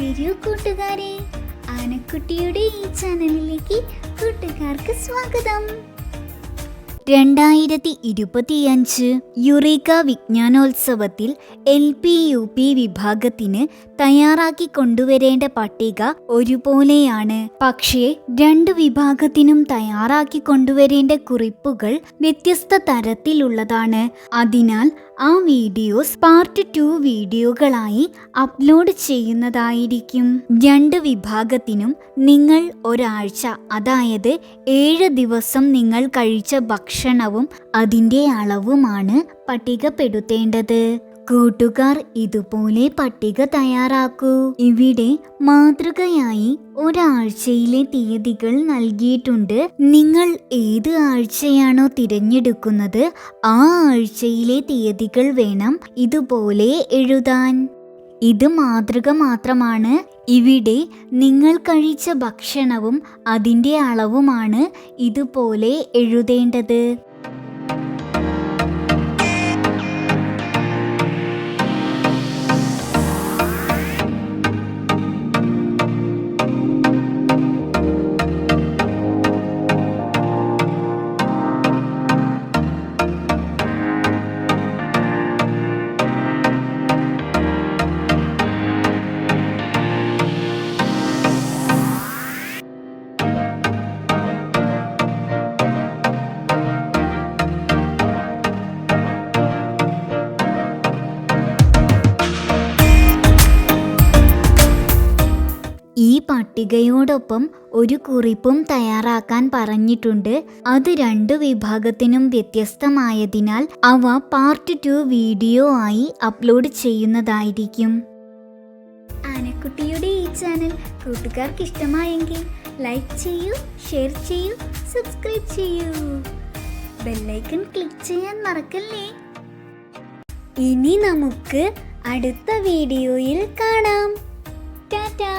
വരൂ കൂട്ടുകാരെ. ആനക്കുട്ടിയുടെ ഈ ചാനലിലേക്ക് കൂട്ടുകാർക്ക് സ്വാഗതം. രണ്ടായിരത്തി ഇരുപത്തിയഞ്ച് യുറേക്ക വിജ്ഞാനോത്സവത്തിൽ എൽ പി യു പി വിഭാഗത്തിന് തയ്യാറാക്കി കൊണ്ടുവരേണ്ട പട്ടിക ഒരുപോലെയാണ്. പക്ഷേ രണ്ട് വിഭാഗത്തിനും തയ്യാറാക്കി കൊണ്ടുവരേണ്ട കുറിപ്പുകൾ വ്യത്യസ്ത തരത്തിലുള്ളതാണ്. അതിനാൽ ആ വീഡിയോസ് പാർട്ട് ടു വീഡിയോകളായി അപ്ലോഡ് ചെയ്യുന്നതായിരിക്കും. രണ്ട് വിഭാഗത്തിനും നിങ്ങൾ ഒരാഴ്ച അതായത് ഏഴ് ദിവസം നിങ്ങൾ കഴിച്ച ഭക്ഷണവും അതിന്റെ അളവുമാണ് പട്ടികപ്പെടുത്തേണ്ടത്. കൂട്ടുകാർ ഇതുപോലെ പട്ടിക തയ്യാറാക്കൂ. ഇവിടെ മാതൃകയായി ഒരാഴ്ചയിലെ തീയതികൾ നൽകിയിട്ടുണ്ട്. നിങ്ങൾ ഏത് ആഴ്ചയാണോ തിരഞ്ഞെടുക്കുന്നത് ആ ആഴ്ചയിലെ തീയതികൾ വേണം ഇതുപോലെ എഴുതാൻ. ഇത് മാതൃക മാത്രമാണ്. ഇവിടെ നിങ്ങൾ കഴിച്ച ഭക്ഷണവും അതിന്റെ അളവുമാണ് ഇതുപോലെ എഴുതേണ്ടത്. പട്ടികയോടൊപ്പം ഒരു കുറിപ്പും തയ്യാറാക്കാൻ പറഞ്ഞിട്ടുണ്ട്. അത് രണ്ട് വിഭാഗത്തിനും വ്യത്യസ്തമായതിനാൽ അവ പാർട്ട് ടു വീഡിയോ ആയി അപ്ലോഡ് ചെയ്യുന്നതായിരിക്കും. ആനക്കുട്ടിയുടെ ഈ ചാനൽ കൂട്ടുകാർക്ക് ഇഷ്ടമായെങ്കിൽ ലൈക്ക് ചെയ്യൂ ഷെയർ ചെയ്യൂ സബ്സ്ക്രൈബ് ചെയ്യൂ. ബെല്ലൈക്കൺ ക്ലിക്ക് ചെയ്യാൻ മറക്കല്ലേ? ഇനി നമുക്ക് അടുത്ത വീഡിയോയിൽ കാണാം. ടാറ്റാ!